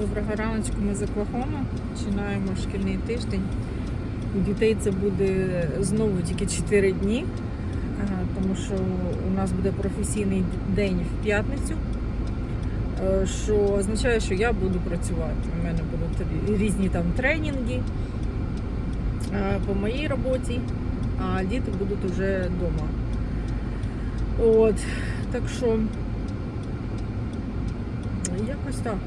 Доброго раночку, ми з Оклахоми. Починаємо шкільний тиждень. У дітей це буде знову тільки 4 дні, тому що у нас буде професійний день в п'ятницю, е, що означає, що я буду працювати. У мене будуть різні там тренінги е, по моїй роботі, а діти будуть вже вдома. От, так що якось так.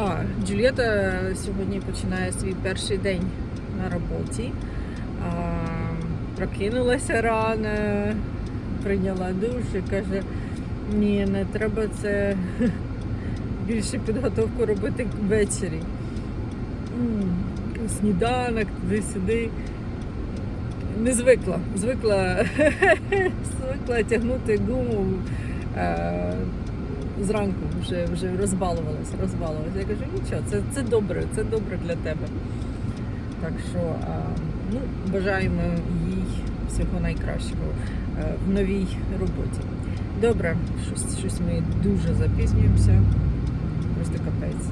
А, Джульєта сьогодні починає свій перший день на роботі. А, прокинулася рано, прийняла душ і каже, ні, не треба це більше підготовку робити ввечері. Сніданок, туди-сюди. Не звикла. Звикла, звикла тягнути гуму. Зранку вже, вже розбалувалася, розбалувалася. Я кажу, нічого, це, це добре, це добре для тебе. Так що ну, бажаємо їй всього найкращого е, в новій роботі. Добре, щось, щось ми дуже запізнюємося. Просто капець.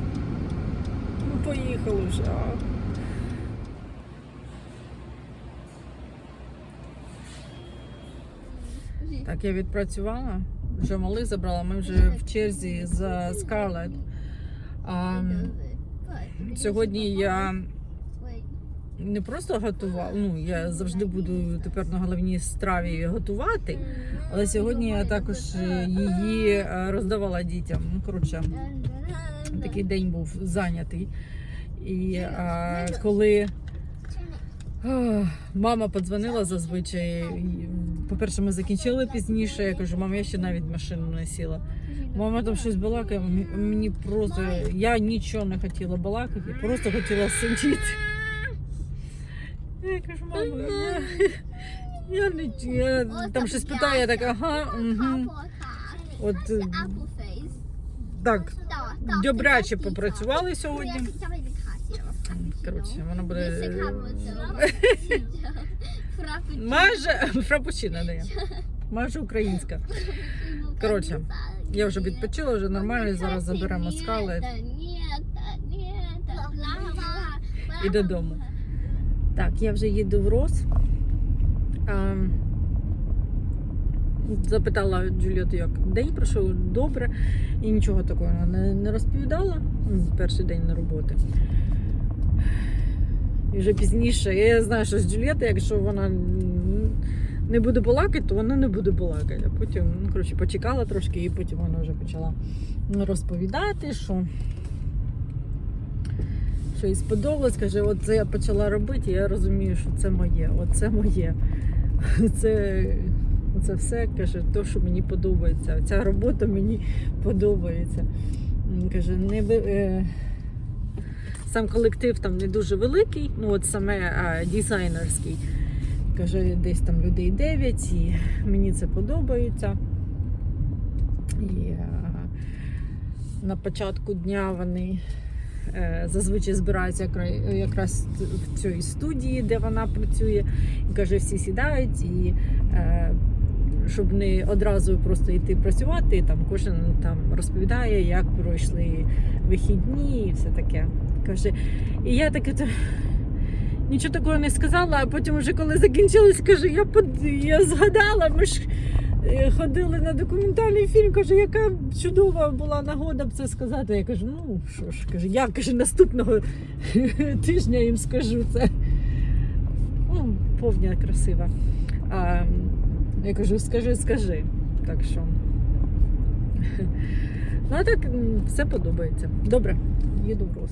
Ну, поїхали вже. Так, я відпрацювала, вже малих забрала, ми вже в черзі за Скарлет. Сьогодні я не просто готувала, ну я завжди буду тепер на головній страві готувати, але сьогодні я також е, її е, роздавала дітям. Ну, коротше, такий день був зайнятий. І а, коли а, мама подзвонила зазвичай, по-перше, ми закінчили пізніше. Я кажу, мама, я ще навіть машину не сіла. Мама там щось балакає, мені просто я нічого не хотіла балакати, просто хотіла сидіти. Я кажу, мама, я, я не я, там щось питає, я так, ага, угу. От так, добряче попрацювали сьогодні. Коротше, вона буде майже фрапучино дає. Майже українська. Коротше, я вже відпочила, вже нормально. Зараз заберемо скали і додому. Так, я вже їду в Рос. Запитала Джуліоту, як день пройшов добре і нічого такого не, не розповідала. Ну, Перший день на роботи. І вже пізніше. Я знаю, що з Джулієти, якщо вона не буде балакати, то вона не буде балакати. А потім, ну, коротше, почекала трошки, і потім вона вже почала розповідати, що що їй сподобалось, каже, от це я почала робити, і я розумію, що це моє, от це моє. Це, це все каже, то, що мені подобається. Ця робота мені подобається. Каже, не е, сам колектив там не дуже великий, ну от саме а, дизайнерський. Каже, десь там людей 9, і мені це подобається. І е, на початку дня вони е, зазвичай збираються якраз в цій студії, де вона працює. І каже, всі сідають і. е, Щоб не одразу просто йти працювати, там кожен там розповідає, як пройшли вихідні і все таке. Каже, і я таке то нічого такого не сказала, а потім, вже коли закінчилось, каже, я под... я згадала, ми ж е, ходили на документальний фільм, каже, яка чудова була нагода б це сказати. Я кажу, ну що ж, каже, я каже, наступного тижня їм скажу це. Ну, повня красива. А, я кажу, скажи, скажи. Так що. Ну, а так все подобається. Добре, їду в Рос.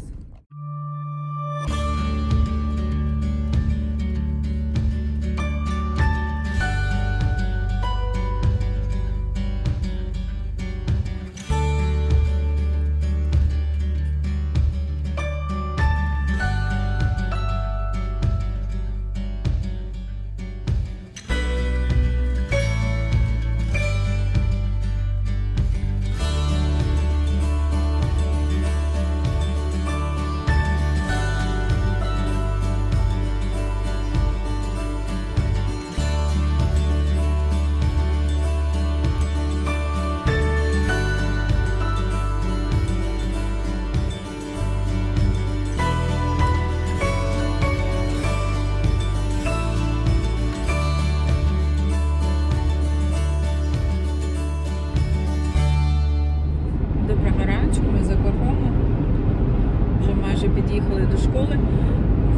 Під'їхали до школи,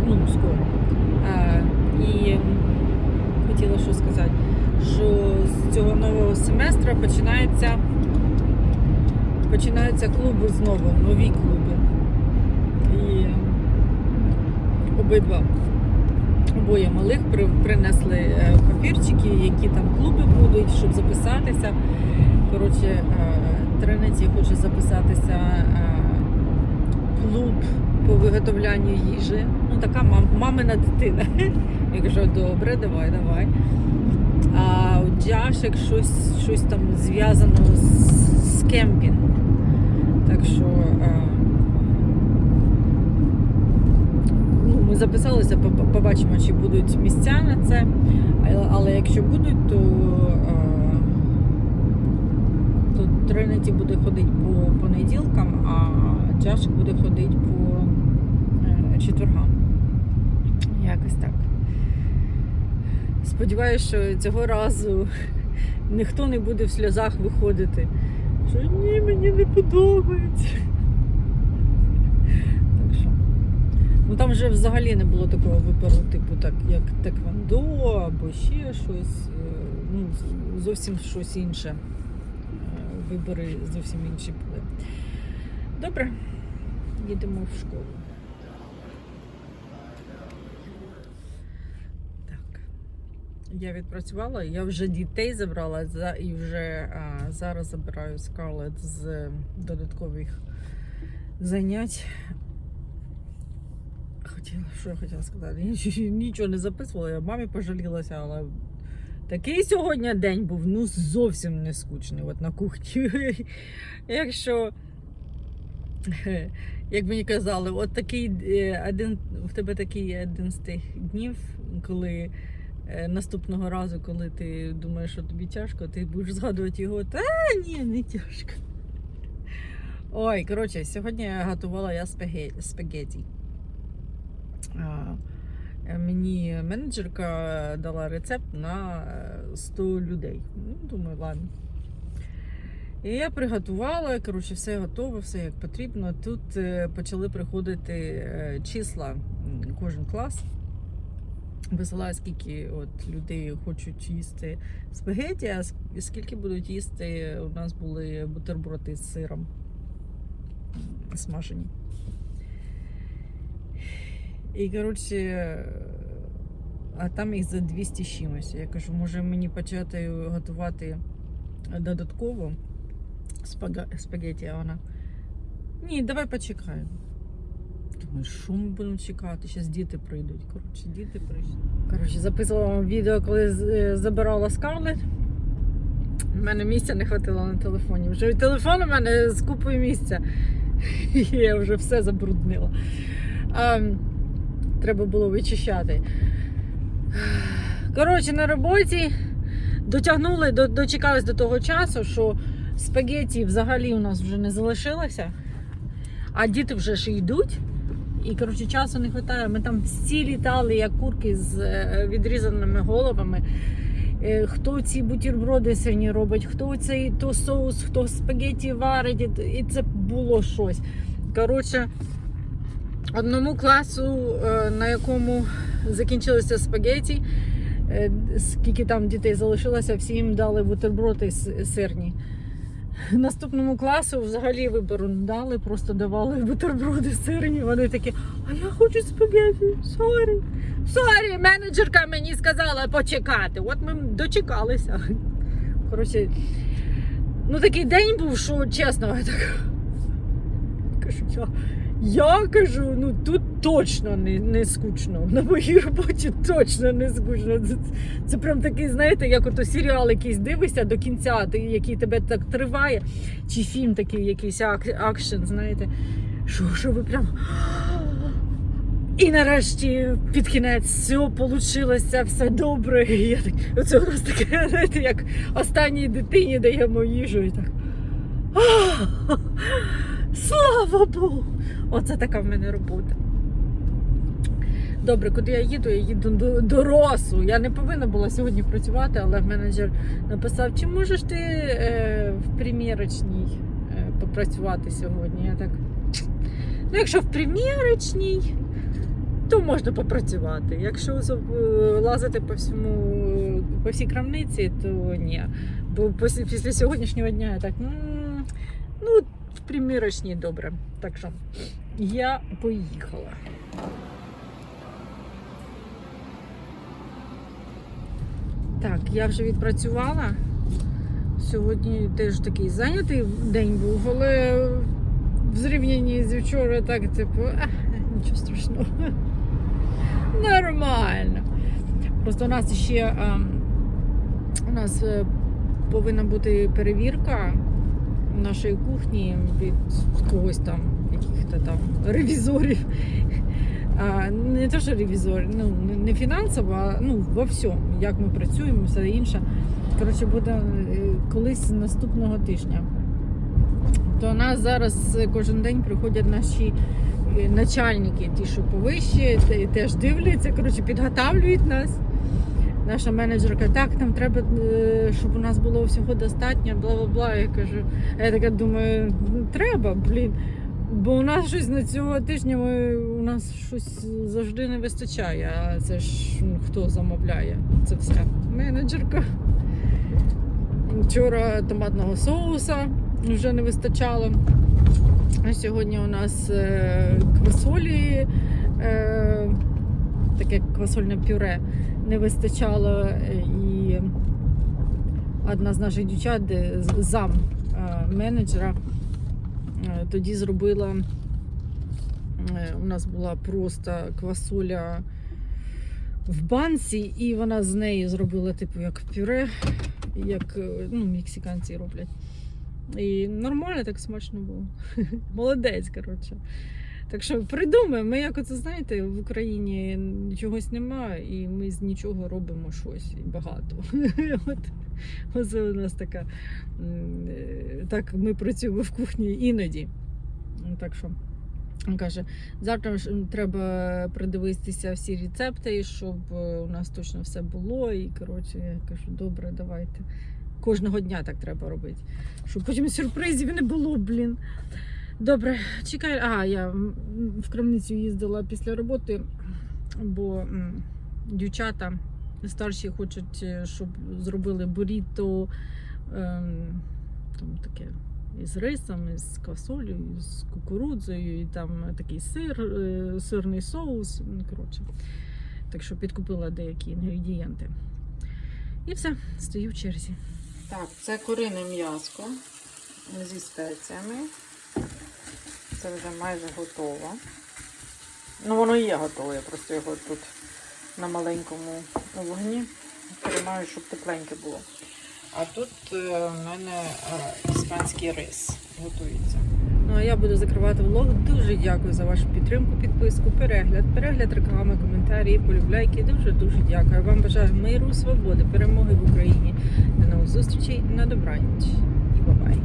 ну, скоро. Е, і хотіла що сказати, що з цього нового семестра починається, починаються клуби знову, нові клуби. І обидва обоє малих принесли е, папірчики, які там клуби будуть, щоб записатися. Коротше, е, Тринеті хоче записатися клуб по виготовлянню їжі. Ну, така мам, мамина дитина. Я кажу, добре, давай, давай. А у Джашек щось, щось там зв'язано з, з кемпінг. Так що. е, ну, ми записалися, побачимо, чи будуть місця на це. Але, якщо будуть, то, то Тринеті буде ходити по понеділкам, а Джашик буде ходити по четвергам. Якось так. Сподіваюсь, що цього разу ніхто не буде в сльозах виходити. Що ні, мені не подобається. Так що. Ну там вже взагалі не було такого вибору, типу, так, як теквондо або ще щось. е, Ну, зовсім щось інше. Е, Вибори зовсім інші були. Добре, їдемо в школу. Так. Я відпрацювала, я вже дітей забрала і вже а, зараз забираю Скарлет з додаткових занять. Хотіла, що я хотіла сказати? Я нічого не записувала, я мамі пожалілася, але такий сьогодні день був ну зовсім не скучний от на кухні. Якщо, як мені казали, от такий е, один в тебе такий один з тих днів, коли наступного разу, коли ти думаєш, що тобі тяжко, ти будеш згадувати його, та ні, не тяжко. Ой, коротше, сьогодні я готувала я спаге- спагеті. Е, Мені менеджерка дала рецепт на е, 100 людей. Ну, думаю, ладно. І я приготувала, коротше, все готово, все як потрібно. Тут е, почали приходити е, числа, кожен клас. Висилає, скільки от людей хочуть їсти спагеті, а скільки будуть їсти. У нас були бутерброди з сиром смажені. І, коротше, а там їх за 200 з чимось. Я кажу, може мені почати готувати додатково спагеті, а вона. Ні, давай почекаємо. Ми будемо чекати? Зараз діти прийдуть. Коротше, діти прийшли. Коротше, записувала вам відео, коли е, забирала Скарлет. У мене місця не хватило на телефоні. Вже телефон у мене з купою місця. Я вже все забруднила. А, треба було вичищати. Коротше, на роботі дотягнули, до- дочекались до того часу, що спагеті взагалі у нас вже не залишилося, а діти вже ж йдуть. І коротше, часу не вистачає. Ми там всі літали, як курки з е, відрізаними головами. Е, Хто ці бутерброди сьогодні робить, хто цей то соус, хто спагеті варить, і- це було щось. Коротше, одному класу, е, на якому закінчилися спагеті, е, скільки там дітей залишилося, всі їм дали бутерброди сирні. Наступному класу взагалі вибору не дали, просто давали бутерброди сирні. Вони такі, а я хочу спагеті, сорі. Сорі, менеджерка мені сказала почекати. От ми дочекалися. Коротше, ну такий день був, що чесно, я так кажу, я кажу, ну тут точно не, не скучно. На моїй роботі точно не скучно. Це, це прям такий, знаєте, як ото серіал якийсь дивишся до кінця, ти- який тебе так триває, чи фільм такий якийсь ак, акшн, знаєте. Що, що ви прям. І нарешті під кінець все вийшло, все добре. І я так, оце у нас таке, знаєте, як останній дитині даємо їжу і так. «А, Слава Богу! Оце така в мене робота. Добре, куди я їду? Я їду до, до Росу. Я не повинна була сьогодні працювати, але менеджер написав, чи можеш ти е, в примірочній е, попрацювати сьогодні. Я так Ну, якщо в примірочній, то можна попрацювати. Якщо лазити по всьому по всій крамниці, то ні. Бо після сьогоднішнього дня я так. Ну, в примірочній добре. Так що я поїхала. Так, я вже відпрацювала. Сьогодні теж такий зайнятий день був, але в зрівнянні з вчора так, типу, а, нічого страшного. Нормально. Просто у нас ще ем, у нас е, повинна бути перевірка нашої кухні від когось там, яких-то там ревізорів. А, не те, що ревізор, ну не- фінансово, а ну во всьому, як ми працюємо, все інше. Коротше, буде е, колись наступного тижня. То нас зараз кожен день приходять наші е, начальники, ті, що повище, те- теж дивляться, коротше, підготавлюють нас. Наша менеджерка, так, нам треба, е, щоб у нас було всього достатньо, бла бла бла. Я кажу, а я така думаю, «Ну, треба, блін. Бо у нас щось на цього тижня ми, у нас щось завжди не вистачає. А це ж ну, хто замовляє? Це все. Менеджерка. Вчора томатного соуса вже не вистачало. А сьогодні у нас е, квасолі, е, таке квасольне пюре не вистачало. І одна з наших дівчат, зам е, менеджера, е, тоді зробила. е, У нас була просто квасоля в банці, і вона з неї зробила, типу, як пюре, як ну, мексиканці роблять. І нормально так смачно було. Молодець, коротше. Так що придумаємо, ми як оце знаєте, в Україні чогось немає, і ми з нічого робимо щось і багато. От, оце у нас така. е, Так ми працюємо в кухні іноді. Так що. Каже, завтра треба придивитися всі рецепти, щоб е, у нас точно все було. І коротше, я кажу, добре, давайте. Кожного дня так треба робити. Щоб потім сюрпризів не було, блін. Добре, чекай. А, я в крамницю їздила після роботи, бо дівчата старші хочуть, е, щоб зробили буріто ем, там таке із рисом, із квасолею, з кукурудзою, і там такий сир, е, сирний соус. Ну, коротше. Так що підкупила деякі інгредієнти. І все, стою в черзі. Так, це курине м'яско зі спеціями. Це вже майже готово. Ну, воно і є готове, я просто його тут на маленькому вогні тримаю, щоб тепленьке було. А тут е, в мене е, іспанський рис готується. Ну а я буду закривати влог. Дуже дякую за вашу підтримку, підписку, перегляд, перегляд реклами, коментарі, полюбляйки. Дуже дуже дякую. Вам бажаю миру, свободи, перемоги в Україні. До нових зустрічей на добраніч і бабай.